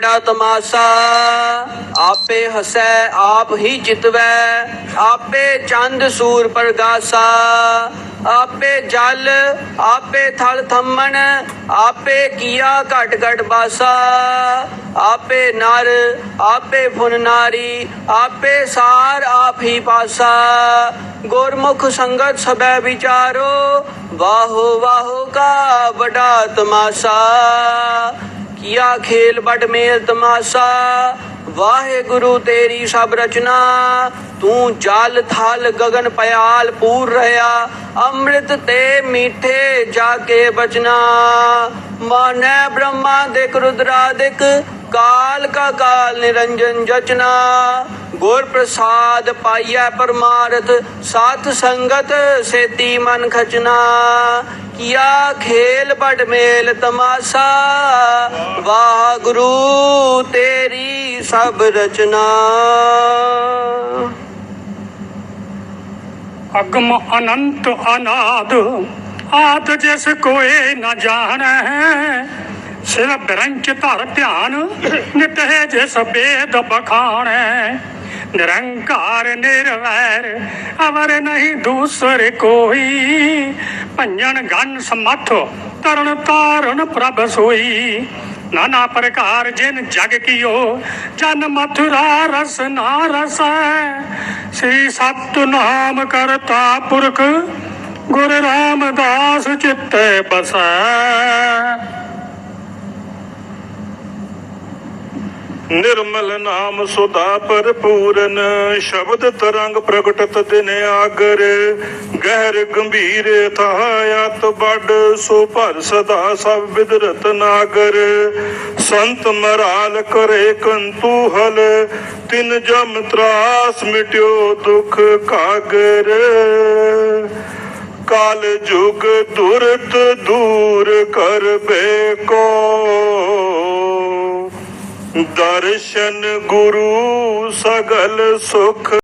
ਬੜਾ ਤਮਾਸਾ, ਆਪੇ ਹਸੈ, ਆਪ ਹੀ ਜਿਤਵੈ। ਆਪੇ ਚੰਦ ਸੂਰ ਪ੍ਰਗਾਸਾ, ਆਪੇ ਜਲ, ਆਪੇ ਥਲ ਥੰਮਣ, ਆਪੇ ਕੀਆ ਘਟ ਘਟ ਬਾਸਾ। ਆਪੇ ਨਰ, ਆਪੇ ਫੁਨ ਨਾਰੀ, ਆਪੇ ਸਾਰ ਆਪ ਹੀ ਪਾਸਾ। ਗੁਰਮੁਖ ਸੰਗਤ ਸਬੈ ਵਿਚਾਰੋ, ਵਾਹੋ ਵਾਹੋ ਕਾ ਬੜਾ ਤਮਾਸਾ। ਕੀਆ ਖੇਲ ਬੜ ਮੇਲ ਤਮਾਸਾ, ਵਾਹਿਗੁਰੂ ਤੇਰੀ ਸਭ ਰਚਨਾ, ਤੂੰ ਜਲ ਥਲ ਗਗਨ ਪਿਆਲ ਪੂਰ ਰਹਾ, ਅੰਮ੍ਰਿਤ ਤੇ ਮੀਠੇ ਜਾ ਕੇ ਬਚਨਾ। ਮਾਨੈ ਬ੍ਰਹਮਾ ਦੇ ਰੁਦਰਾਦਿਕ ਕਾਲ ਕਾ ਕਾਲ ਨਿਰੰਜਨ ਜਚਨਾ, ਗੁਰ ਪ੍ਰਸਾਦ ਪਾਈਐ ਪਰਮਾਰਥ, ਸਾਥ ਸੰਗਤ ਸੇਤੀ ਮਨ ਖਚਨਾ। ਕੀਆ ਖੇਲ ਬੜ ਮੇਲ ਤਮਾਸਾ, ਵਾਹਿਗੁਰੂ ਤੇਰੀ ਸਭ ਰਚਨਾ। ਅਗਮ ਅਨੰਤ ਅਨਾਦ ਆਦ ਜਿਸ ਕੋਏ ਨਾ ਜਾਣੈ ਸਿਰ ਬਰੰਚ ਧਰ ਧਿਆਨ ਨਿਤ ਹੈ ਜਿਸ ਬਖਾਣੈ। ਨਿਰੰਕਾਰ, ਨਿਰਵੈਰ, ਅਵਰ ਨਹੀਂ ਦੂਸਰ ਕੋਈ। ਭੰਜਨ ਗਨ ਸਮਥ, ਤਰਨ ਤਾਰਨ ਪ੍ਰਭ ਸੋਈ। ਨਾਨਾ ਪ੍ਰਕਾਰ ਜਿਨ ਜਗ ਕੀਓ, ਜਨ ਮਥੁਰਾ ਰਸ ਨਾ ਰਸੈ। ਸ੍ਰੀ ਸਤਨਾਮ ਕਰਤਾ ਪੁਰਖ, ਗੁਰ ਰਾਮਦਾਸ ਚਿੱਤੇ ਬਸੈ। ਨਿਰਮਲ ਨਾਮ ਸੁਦਾ ਭਰਪੂਰਨ, ਸ਼ਬਦ ਤਰੰਗ ਪ੍ਰਗਟਤ ਦਿਨ ਆਗਰ। ਗਹਿਰ ਗੰਭੀਰ ਥਾਇਤ ਵੱਡ, ਸੋ ਭਰ ਸਦਾ ਸਭ ਵਿਦਰਤ ਨਾਗਰ। ਸੰਤ ਮਰਾਲ ਕਰੇ ਕੰਤੂ ਹਲ ਤਿਨ ਜਮ ਤਰਾਸ ਮਿਟਿਓ ਦੁਖ ਕਾਗਰ। ਕਾਲ ਜੁਗ ਦੁਰਤ ਦੂਰ ਕਰ ਕਰਬੇ ਕੋ ਦਰਸ਼ਨ ਗੁਰੂ ਸਗਲ ਸੁਖ